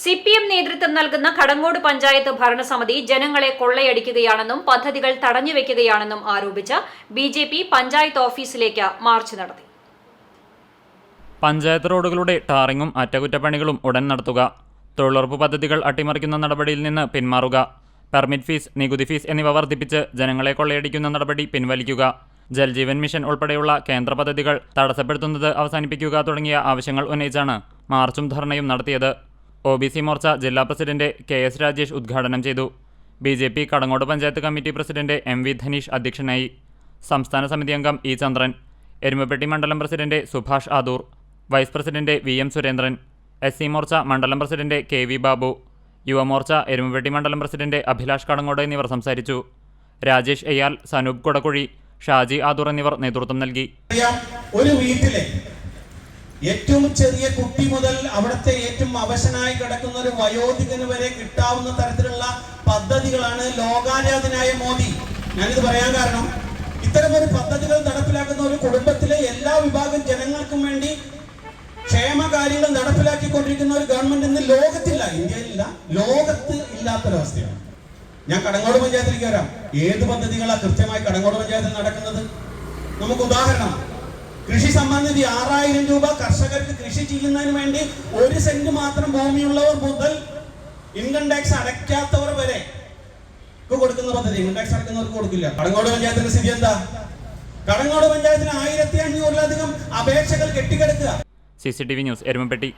C P M നേതൃത്വം നൽകുന്ന കടങ്ങോട് പഞ്ചായത്ത് ഭരണസമിതി ജനങ്ങളെ കൊള്ളയടിക്കുകയാണെന്നും പദ്ധതികൾ തടഞ്ഞുവെക്കുകയാണെന്നും ആരോപിച്ച് ബി ജെ പി പഞ്ചായത്ത് ഓഫീസിലേക്ക് മാർച്ച് നടത്തി. പഞ്ചായത്ത് റോഡുകളുടെ ടാറിങ്ങും അറ്റകുറ്റപ്പണികളും ഉടൻ നടത്തുക. തൊഴിലുറപ്പ് പദ്ധതികൾ അട്ടിമറിക്കുന്ന നടപടിയിൽ നിന്ന് പിന്മാറുക. പെർമിറ്റ് ഫീസ് നികുതി ഫീസ് എന്നിവ വർദ്ധിപ്പിച്ച് ജനങ്ങളെ കൊള്ളയടിക്കുന്ന നടപടി പിൻവലിക്കുക. ജൽജീവൻ മിഷൻ ഉൾപ്പെടെയുള്ള കേന്ദ്ര പദ്ധതികൾ തടസ്സപ്പെടുത്തുന്നത് അവസാനിപ്പിക്കുക തുടങ്ങിയ ആവശ്യങ്ങൾ ഉന്നയിച്ചാണ് മാർച്ചും ധർണയും നടത്തിയത്. ഒ ബി സി മോർച്ച ജില്ലാ പ്രസിഡന്റ് കെ എസ് രാജേഷ് ഉദ്ഘാടനം ചെയ്തു. B J P Kadangode panchayat committee president M V Dhaneesh അധ്യക്ഷനായി. സംസ്ഥാന സമിതി അംഗം ഇ ചന്ദ്രൻ എരുമപ്പെട്ടി മണ്ഡലം president Subhash Adur vice president V M Surendran S C Morcha മണ്ഡലം president K V Babu Yuvamorcha Erumapetty മണ്ഡലം president Abhilash Kadangode എന്നിവർ സംസാരിച്ചു. രാജേഷ് എയാൽ സനൂപ് കുടക്കുഴി ഷാജി ആദൂർ എന്നിവർ നേതൃത്വം നൽകി. ഒരു വീട്ടിലെ ഏറ്റവും ചെറിയ കുട്ടി മുതൽ അവിടുത്തെ ഏറ്റവും അവശനായി കിടക്കുന്ന ഒരു വയോധികന് വരെ കിട്ടാവുന്ന തരത്തിലുള്ള പദ്ധതികളാണ് ലോകാരാധനായ മോദി. ഞാനിത് പറയാൻ കാരണം ഇത്തരം ഒരു പദ്ധതികൾ നടപ്പിലാക്കുന്ന ഒരു കുടുംബത്തിലെ എല്ലാ വിഭാഗം ജനങ്ങൾക്കും വേണ്ടി ക്ഷേമ ക്ഷേമകാര്യങ്ങൾ നടപ്പിലാക്കിക്കൊണ്ടിരിക്കുന്ന ഒരു ഗവൺമെന്റ് ഇന്ന് ലോകത്തില്ല ഇന്ത്യയിലില്ല ലോകത്ത് ഇല്ലാത്തൊരവസ്ഥയാണ്. ഞാൻ കടങ്ങോട് പഞ്ചായത്തിലേക്ക് വരാം. ഏത് പദ്ധതികളാണ് കൃത്യമായി കടങ്ങോട് പഞ്ചായത്തിൽ നടക്കുന്നത്? നമുക്ക് ഉദാഹരണം കൃഷി സംബന്ധിച്ച് ആറായിരം രൂപ കർഷകർക്ക് കൃഷി ചെയ്യുന്നതിന് വേണ്ടി ഒരു സെന്റ് മാത്രം ഭൂമിയുള്ളവർ മുതൽ ഇൻകം ടാക്സ് അടയ്ക്കാത്തവർ വരെ കൊടുക്കുന്ന പദ്ധതി. ഇൻകം ടാക്സ് അടയ്ക്കുന്നവർക്ക് കൊടുക്കില്ല. കടങ്ങോട് പഞ്ചായത്തിന്റെ സ്ഥിതി എന്താ? കടങ്ങോട് പഞ്ചായത്തിന് ആയിരത്തി അഞ്ഞൂറിലധികം അപേക്ഷകൾ കെട്ടിക്കിടക്കുക. C C T V news Erumapetty.